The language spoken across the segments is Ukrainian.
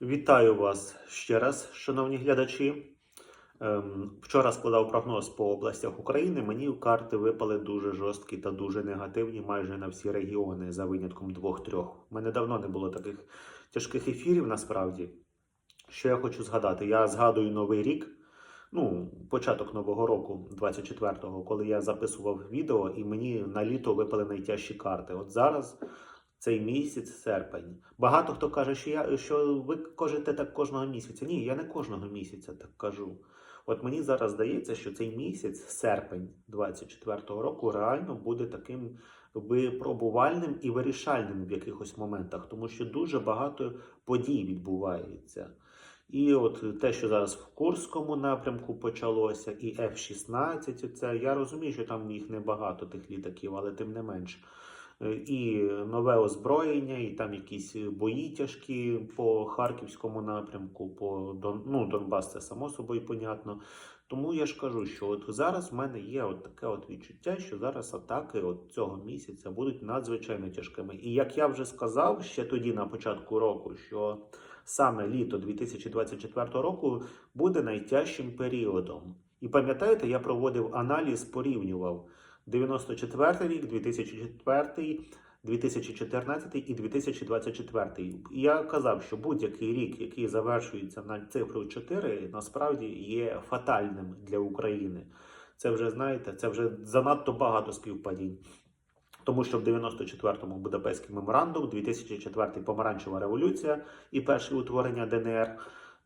Вітаю вас ще раз, шановні глядачі. Ем, Вчора складав прогноз по областях України. Мені в карти випали дуже жорсткі та дуже негативні майже на всі регіони, за винятком двох-трьох. У мене давно не було таких тяжких ефірів насправді. Що я хочу згадати? Я згадую новий рік, ну, початок нового року, 24-го, коли я записував відео, і мені на літо випали найтяжчі карти. От зараз цей місяць, серпень. Багато хто каже, що я що ви кажете так кожного місяця. Ні, я не кожного місяця так кажу. От мені зараз здається, що цей місяць, серпень 24-го року, реально буде таким випробувальним і вирішальним в якихось моментах, тому що дуже багато подій відбувається. І от те, що зараз в Курському напрямку почалося, і F-16, це я розумію, що там їх небагато тих літаків, але тим не менш. Е, І нове озброєння, і там якісь бої тяжкі по харківському напрямку, по Дон... ну, Донбас, це само собою понятно. Тому я ж кажу, що от зараз в мене є от таке от відчуття, що зараз атаки от цього місяця будуть надзвичайно тяжкими. І як я вже сказав ще тоді на початку року, що саме літо 2024 року буде найтяжчим періодом. І пам'ятаєте, я проводив аналіз, порівнював 94 рік, 2004, 2014 і 2024. І я казав, що будь-який рік, який завершується на цифру 4, насправді є фатальним для України. Це вже знаєте, це вже занадто багато співпадінь. Тому що в 94-му Будапештський меморандум, 2004 помаранчева революція і перше утворення ДНР.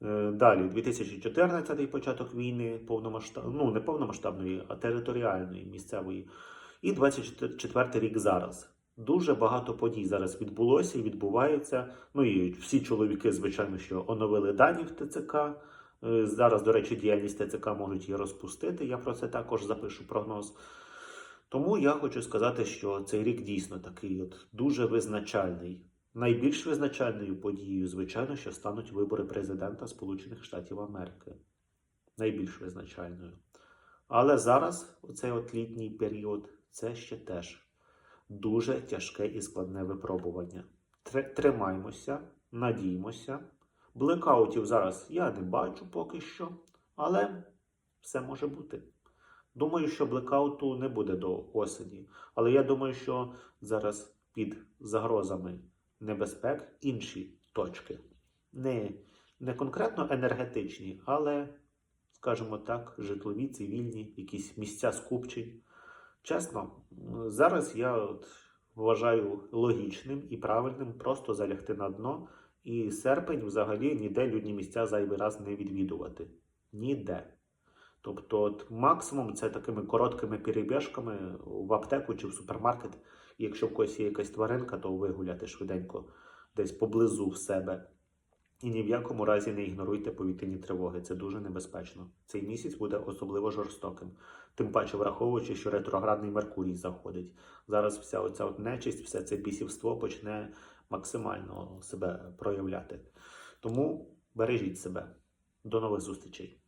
Е, Далі, 2014 початок війни, повномасштаб... ну не повномасштабної, а територіальної місцевої. І 24 рік зараз. Дуже багато подій зараз відбулося і відбувається. Ну і всі чоловіки, звичайно, що оновили дані в ТЦК. Е, Зараз, до речі, діяльність ТЦК можуть її розпустити. Я про це також запишу прогноз. Тому я хочу сказати, що цей рік дійсно такий от дуже визначальний. Найбільш визначальною подією, звичайно, що стануть вибори президента Сполучених Штатів Америки. Найбільш визначальною. Але зараз, оцей от літній період, це ще теж дуже тяжке і складне випробування. Тримаймося, надіймося. Блекаутів зараз я не бачу поки що, але все може бути. Думаю, що блекауту не буде до осені, але я думаю, що зараз під загрозами небезпек інші точки. Не, не конкретно енергетичні, але, скажімо так, житлові, цивільні, якісь місця скупчень. Чесно, зараз я от вважаю логічним і правильним просто залягти на дно і серпень взагалі ніде людні місця зайвий раз не відвідувати. Ніде. Тобто, от максимум це такими короткими перебіжками в аптеку чи в супермаркет. Якщо в когось є якась тваринка, то вигуляти швиденько десь поблизу в себе. І ні в якому разі не ігноруйте повітряні тривоги. Це дуже небезпечно. Цей місяць буде особливо жорстоким. Тим паче, враховуючи, що ретроградний Меркурій заходить. Зараз вся оця от нечисть, все це бісівство почне максимально себе проявляти. Тому бережіть себе. До нових зустрічей.